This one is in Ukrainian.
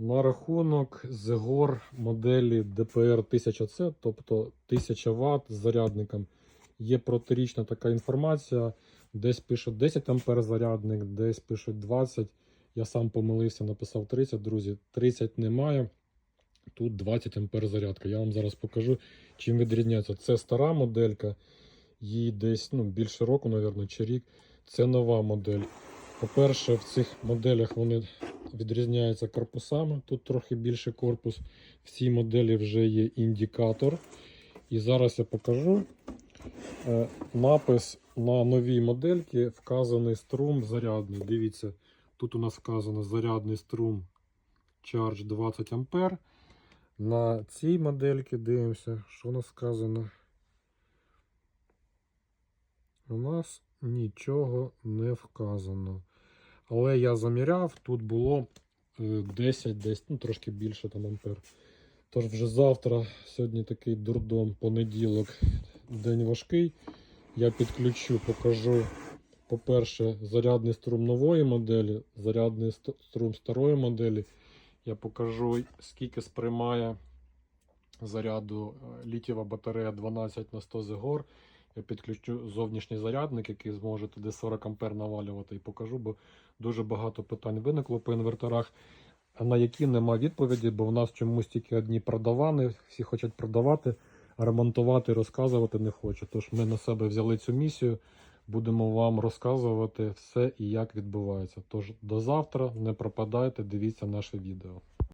На рахунок Zegor моделі DPR 1000C, тобто 1000 Вт з зарядником, є протирічна така інформація. Десь пишуть 10 ампер зарядник, десь пишуть 20. Я сам помилився, написав 30, друзі. 30 немає. Тут 20 ампер зарядка. Я вам зараз покажу, чим відрізняється. Це стара моделька, їй десь ну, більше року, мабуть, чи рік. Це нова модель. По-перше, в цих моделях вони відрізняються корпусами. Тут трохи більше корпус. В цій моделі вже є індикатор. І зараз я покажу. Е, Напис на новій модельці вказаний струм зарядний. Дивіться, тут у нас вказано зарядний струм Charge 20 А. На цій модельці дивимося, що у нас сказано. У нас нічого не вказано. Але я заміряв, тут було е, 10, десь, ну трошки більше там ампер. Тож вже завтра, сьогодні такий дурдом, понеділок, день важкий. Я підключу, покажу, по-перше, зарядний струм нової моделі, зарядний струм старої моделі. Я покажу, скільки сприймає заряду е, літієва батарея 12 на 100 Zegor. Я підключу зовнішній зарядник, який зможе туди 40 ампер навалювати і покажу, бо дуже багато питань виникло по інверторах, на які нема відповіді, бо в нас чомусь тільки одні продавани, всі хочуть продавати, а ремонтувати, розказувати не хочуть. Тож ми на себе взяли цю місію, будемо вам розказувати все і як відбувається. Тож до завтра, не пропадайте, дивіться наше відео.